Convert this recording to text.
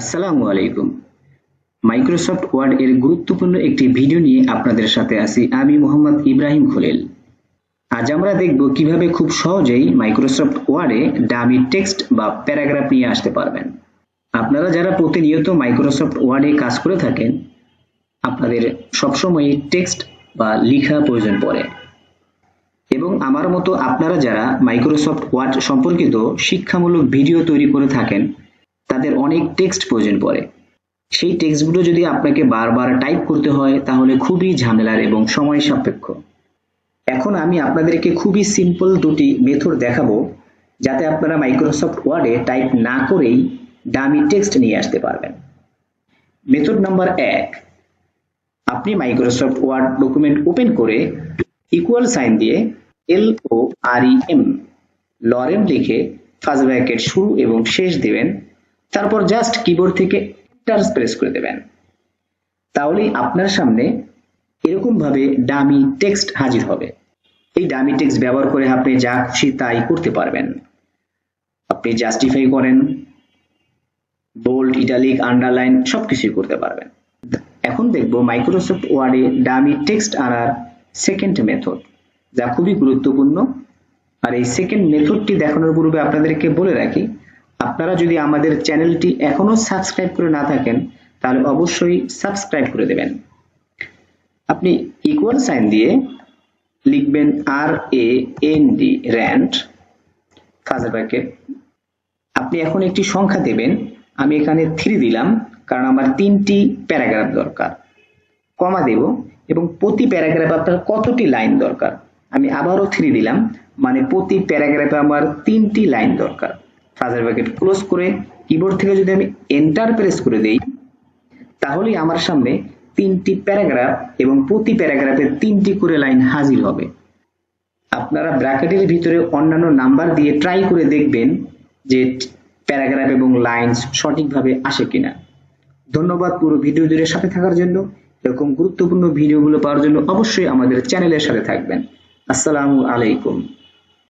আসসালামু আলাইকুম। Microsoft word এর গুরুত্বপূর্ণ একটি ভিডিও নিয়ে আপনাদের সাথে আছি আমি মোহাম্মদ ইব্রাহিম খলিল। আজ আমরা দেখব কীভাবে খুব সহজেই মাইক্রোসফট ওয়ার্ডে ডামি টেক্সট বা প্যারাগ্রাফ নিয়ে আসতে পারবেন। আপনারা যারা প্রতিনিয়ত মাইক্রোসফট ওয়ার্ডে কাজ করে থাকেন, আপনাদের সবসময় টেক্সট বা লেখা প্রয়োজন পড়ে। এবং আমার মতো আপনারা যারা মাইক্রোসফট ওয়ার্ড সম্পর্কিত শিক্ষামূলক ভিডিও তৈরি করে থাকেন তাদের অনেক টেক্সট প্রয়োজন পড়ে। সেই টেক্সটগুলো যদি আপনাকে বারবার টাইপ করতে হয়, তাহলে খুবই ঝামেলার এবং সময় সাপেক্ষ। এখন আমি আপনাদেরকে খুবই সিম্পল দুটি মেথড দেখাবো, যাতে আপনারা মাইক্রোসফট ওয়ার্ডে টাইপ না করেই ডামি টেক্সট নিয়ে আসতে পারবেন। মেথড নাম্বার এক, আপনি মাইক্রোসফট ওয়ার্ড ডকুমেন্ট ওপেন করে ইকুয়াল সাইন দিয়ে L O R E M lorem লিখে ফার্স্ট ব্র্যাকেট শুরু এবং শেষ দেবেন। তারপর জাস্ট কিবোর্ড থেকে এন্টার প্রেস করে দেবেন। তাহলেই আপনার সামনে এরকম ভাবে ডামি টেক্সট হাজির হবে। এই ডামি টেক্সট ব্যবহার করে আপনি যা খুশি তাই করতে পারবেন। আপনি জাস্টিফাই করেন বোল্ড ইটালিক আন্ডারলাইন সবকিছুই করতে পারবেন। এখন দেখব মাইক্রোসফট ওয়ার্ডে ডামি টেক্সট আনার সেকেন্ড মেথড যা খুবই গুরুত্বপূর্ণ। আর এই সেকেন্ড মেথডটি দেখানোর পূর্বে আপনাদেরকে বলে রাখি আপনারা যদি আমাদের চ্যানেলটি এখনও সাবস্ক্রাইব করে না থাকেন, তাহলে অবশ্যই সাবস্ক্রাইব করে দেবেন। আপনি ইকুয়াল সাইন দিয়ে লিখবেন R A N D rand first bracket আপনি এখন একটি সংখ্যা দেবেন, আমি এখানে থ্রি দিলাম, কারণ আমার তিনটি প্যারাগ্রাফ দরকার। কমা দেব, এবং প্রতি প্যারাগ্রাফে আপনার কতটি লাইন দরকার? আমি আবারও থ্রি দিলাম মানে প্রতি প্যারাগ্রাফে আমার তিনটি লাইন দরকার। ফার্স্ট ব্র্যাকেট ক্লোজ করে কিবোর্ড থেকে যদি আমি এন্টার প্রেস করে দেই, তাহলেই আমার সামনে তিনটি প্যারাগ্রাফ এবং প্রতি প্যারাগ্রাফে তিনটি করে লাইন হাজির হবে। আপনারা ব্র্যাকেটের ভিতরে অন্যান্য নাম্বার দিয়ে ট্রাই করে দেখবেন যে প্যারাগ্রাফ এবং লাইন্স সঠিকভাবে আসে কিনা। ধন্যবাদ পুরো ভিডিও জুড়ে সাথে থাকার জন্য। এরকম গুরুত্বপূর্ণ ভিডিওগুলো পাওয়ার জন্য অবশ্যই আমাদের চ্যানেলের সাথে থাকবেন। আসসালামু আলাইকুম।